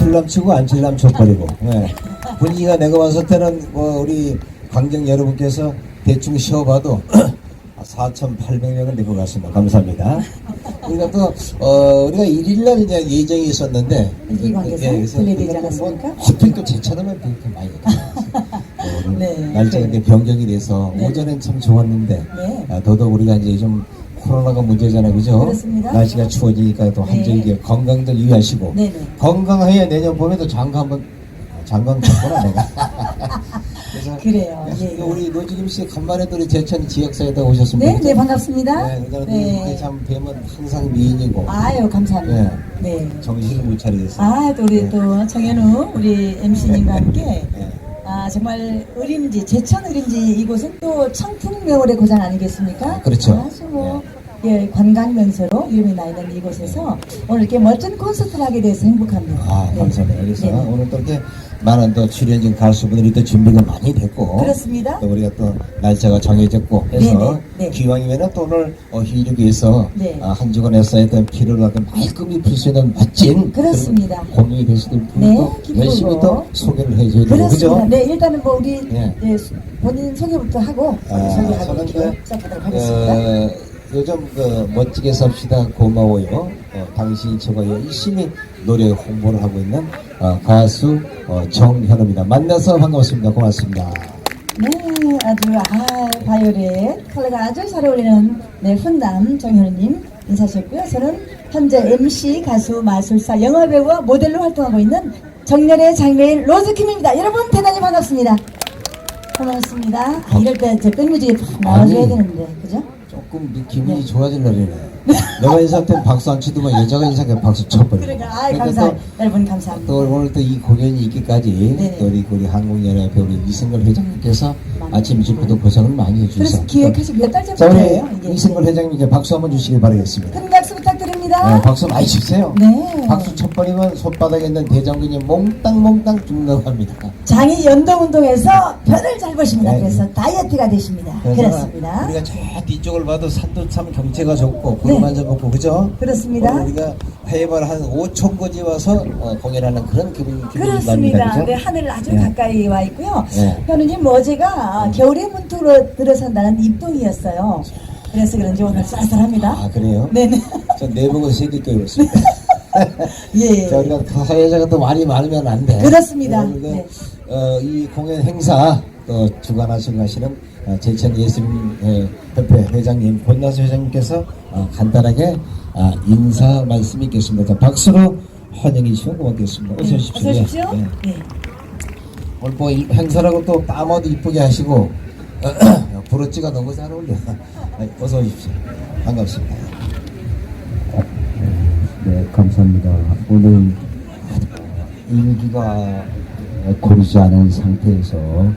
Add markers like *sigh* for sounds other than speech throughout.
칠남 치고 안 칠남 쳐버리고 예. 분위기가 내가 봤을 때는 뭐 우리 관객 여러분께서 대충 쉬어봐도 4,800명은 될 것 같습니다. 감사합니다. 우리가 또, 어, 우리가 1일날 이제 예정이 있었는데, 예, 그래서 들려드리지 그건 않았습니까? *laughs* 뭐 하필 또 제쳐놓으면 그렇게 많이 가요. 네. 날짜가 이제 변경이 돼서 네. 오전엔 참 좋았는데, 네. 아, 더더욱 우리가 이제 좀 코로나가 문제잖아요. 그죠? 그렇습니다. 날씨가 추워지니까 또 네. 한정이게 건강들 유의하시고, 네네. 건강해야 내년 봄에도 장가 한번, 장강 쳤구나, 내가. *laughs* 그래서 그래요. 예, 예. 우리 노지김 씨 간만에 또 우리 제천 지역사에다 오셨습니다. 네, 네, 반갑습니다. 네, 그다음에 네. 참 뵈면 항상 미인이고 아유, 감사합니다. 네. 정신을 못 차리겠어요. 아, 또 우리 네. 또 정현우 우리 MC님과 함께 네. 아, 정말 의림지, 제천 의림지 이곳은 또 청풍명월의 고장 아니겠습니까? 아, 그렇죠. 아주 뭐, 예, 관광 명소로 이름이 나 있는 이곳에서 오늘 이렇게 멋진 콘서트를 하게 돼서 행복합니다. 아, 네. 감사합니다. 그래서 네. 오늘 또 이렇게 많은 또 출연진 가수분들이 또 준비가 많이 됐고. 그렇습니다. 또 우리가 또 날짜가 정해졌고 해서 네, 네, 네. 기왕이면 또 오늘 어, 희주기에서 네. 아, 한 주간 쌓였던 피로를 어떤 말끔히 풀 수 있는 멋진 그렇습니다. 공연이 될 수도 있고 네, 또 기쁘고. 열심히 또 소개를 해줘야 되고 그렇습니다. 그죠? 네, 일단은 뭐 우리 네. 예, 수- 본인 소개부터 하고 아, 소개하고 이렇게 그, 시작하도록 하겠습니다. 어, 요즘 그 멋지게 삽시다 고마워요. 어, 당신이 제가 열심히 노래 홍보를 하고 있는 어, 가수 어, 정현우입니다. 만나서 반갑습니다. 고맙습니다. 네, 아주 아 바이올렛 컬러가 아주 잘 어울리는 네 훈남 정현우님 인사하셨고요. 저는 현재 MC 가수 마술사 영화배우와 모델로 활동하고 있는 정년의 장래인 로즈킴입니다. 여러분 대단히 반갑습니다. 고맙습니다. 아, 이럴 때저 백뮤직에 팍 나와줘야. 되는데 그죠? 조금 네 기분이 좋아질려네. 내가 인사할 땐 박수 안 치더만 여자가 인사하면 박수 쳐버려. 그러니까 아 감사 여러분 감사합니다. 또 오늘 또 이 공연이 있기까지 네. 또 우리, 우리 한국연합회 우리 이승걸 회장님께서 아침 일찍부터 고생을 많이 해주셔서 그래서 기획하신 몇달자 전부터예요. 우리 이승걸 회장님 이제 박수 한번 주시길 바라겠습니다. 큰 박수 부탁드립니다. 네, 박수 많이 주세요. 네. 박수 첫 번이면 손바닥에 있는 대장군이 몽땅몽땅 죽는다고 합니다. 장이 연동운동에서 별을 잘 보십니다. 네. 그래서 다이어트가 되십니다. 그래서 그렇습니다. 우리가 저 뒤쪽을 봐도 산도 참 경치가 좋고 구름 네. 한점 먹고 그죠? 그렇습니다. 오늘 우리가 해발 한 5천 거지 와서 어, 공연하는 그런 기분, 기분이 그렇습니다. 납니다. 그죠? 네, 하늘 아주 네. 가까이 와 있고요. 네. 현우님 뭐 어제가 겨울의 문턱으로 들어선다는 입동이었어요. 그래서 그런지 오늘 쌀쌀합니다. 아 그래요? 네네. 저 내복은 세개 껴입었습니다. *laughs* 예. 자, 우리가 사회자가 또 말이 많으면 안 돼. 그렇습니다. 네, 네. 어, 이 공연 행사 또 주관하시고 하시는 어, 제천 예술협회 회장님, 본나수 회장님께서 어, 간단하게 아, 인사 말씀이 있겠습니다. 자, 박수로 환영해 주시면 고맙겠습니다. 어서 오십시오. 어서 오십시오. 예, 예. 네. 오늘 뭐 이- 행사라고 또 땀어도 이쁘게 하시고 브로치가 너무 잘 어울려. *laughs* 네, 어서 오십시오. 반갑습니다. 네, 감사합니다. 오늘 일기가 고르지 않은 상태에서 어,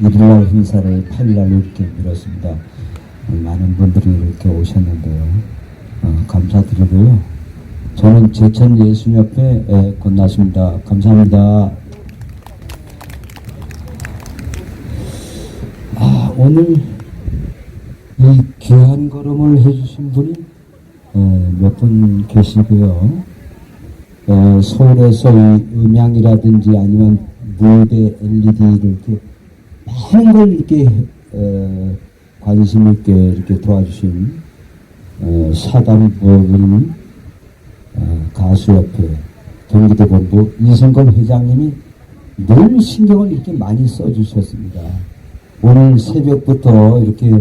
일일날 행사를 8일날 이렇게 미뤘습니다. 어, 많은 분들이 이렇게 오셨는데요. 어, 감사드리고요. 저는 제천예술협회 권나수입니다. 감사합니다. 아, 오늘 이 귀한 걸음을 해주신 분이 몇 분 계시고요. 어, 서울에서 이 음향이라든지 아니면 무대 LED를 이렇게 많은 걸 이렇게 어, 관심 있게 이렇게 도와주신 어, 사단법인 어, 가수협회 경기도 본부 이승걸 회장님이 늘 신경을 이렇게 많이 써주셨습니다. 오늘 새벽부터 이렇게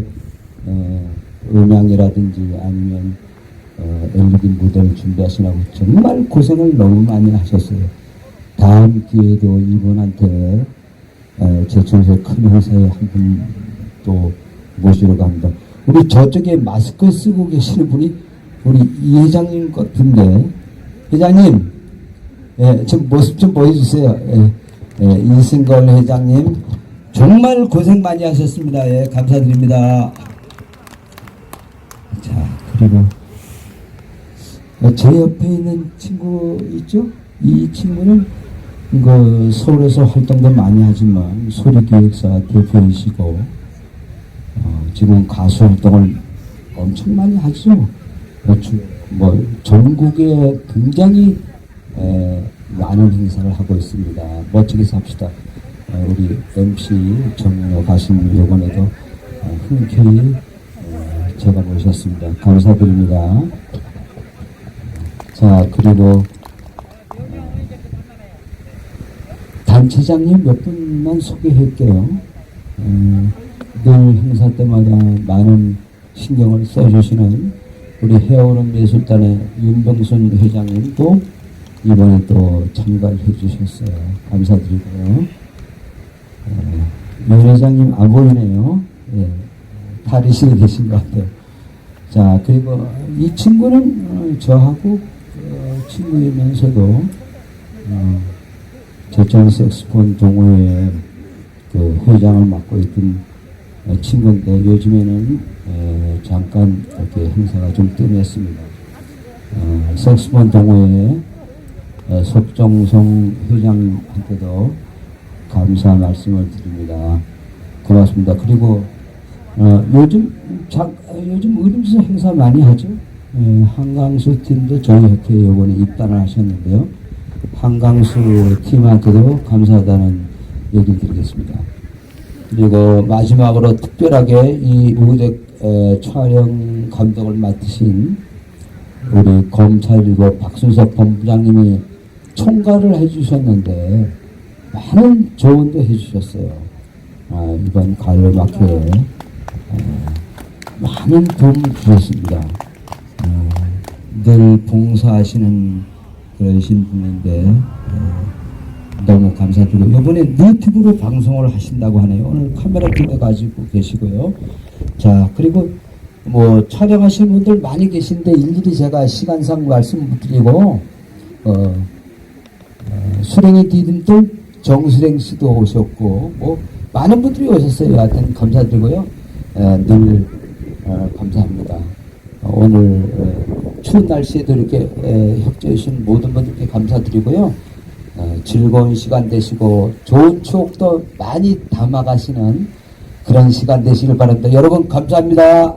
어, 음향이라든지 아니면 어, LED 무대를 준비하시라고 정말 고생을 너무 많이 하셨어요. 다음 기회에도 이분한테 어, 제천에서 큰 행사에 한 분 또 모시러 갑니다. 우리 저쪽에 마스크 쓰고 계시는 분이 우리 이 회장님 같은데 회장님 예, 좀 모습 좀 보여주세요. 예, 예, 이승걸 회장님 정말 고생 많이 하셨습니다. 예, 감사드립니다. 자 그리고 어, 제 옆에 있는 친구 있죠? 이 친구는 그 서울에서 활동도 많이 하지만 소리기획사 대표이시고 어, 지금 가수 활동을 엄청 많이 하죠. 어, 주- 뭐 전국에 굉장히 에, 많은 행사를 하고 있습니다. 멋지게 삽시다. 어, 우리 MC 정은호 가수님 이번에도 어, 흔쾌히 어, 제가 모셨습니다. 감사드립니다. 자 그리고 단체장님 몇 분만 소개할게요. 어, 늘 행사 때마다 많은 신경을 써주시는 우리 해오름 미술단의 윤병순 회장님도 이번에 또 참가를 해주셨어요. 감사드리고요. 어, 윤 회장님 안 보이네요. 예, 탈의실에 계신 것 같아요. 자, 그리고 이 친구는 어, 저하고 어, 친구이면서도 어, 제천 색스폰 동호회 그 회장을 맡고 있던 어, 친구인데 요즘에는 에, 잠깐 이렇게 행사가 좀 뜸했습니다. 어, 색스폰 동호회 에, 석정성 회장한테도 감사 말씀을 드립니다. 고맙습니다. 그리고 어, 요즘 자, 어, 요즘 의림수 행사 많이 하죠. 예, 한강수 팀도 저희 협회에 이번에 입단을 하셨는데요. 한강수 팀한테도 감사하다는 얘기를 드리겠습니다. 그리고 마지막으로 특별하게 이 무대 에, 촬영 감독을 맡으신 우리 검찰이고 박순석 본부장님이 총괄을 해주셨는데 많은 조언도 해주셨어요. 아, 이번 가을 막회에 어, 많은 도움을 주셨습니다. 어, 늘 봉사하시는 그러신 분인데 어, 너무 감사드리고 이번에 유튜브로 방송을 하신다고 하네요. 오늘 카메라 두대 가지고 계시고요. 자 그리고 뭐 촬영하시는 분들 많이 계신데 일일이 제가 시간상 말씀 못 드리고 어, 어, 수령의 디딤돌 정수령 씨도 오셨고 뭐 많은 분들이 오셨어요. 하여튼 감사드리고요. 에, 늘 어, 감사합니다. 어, 오늘 어, 추운 날씨에도 이렇게 에, 협조해 주신 모든 분들께 감사드리고요. 어, 즐거운 시간 되시고 좋은 추억도 많이 담아가시는 그런 시간 되시길 바랍니다. 여러분 감사합니다.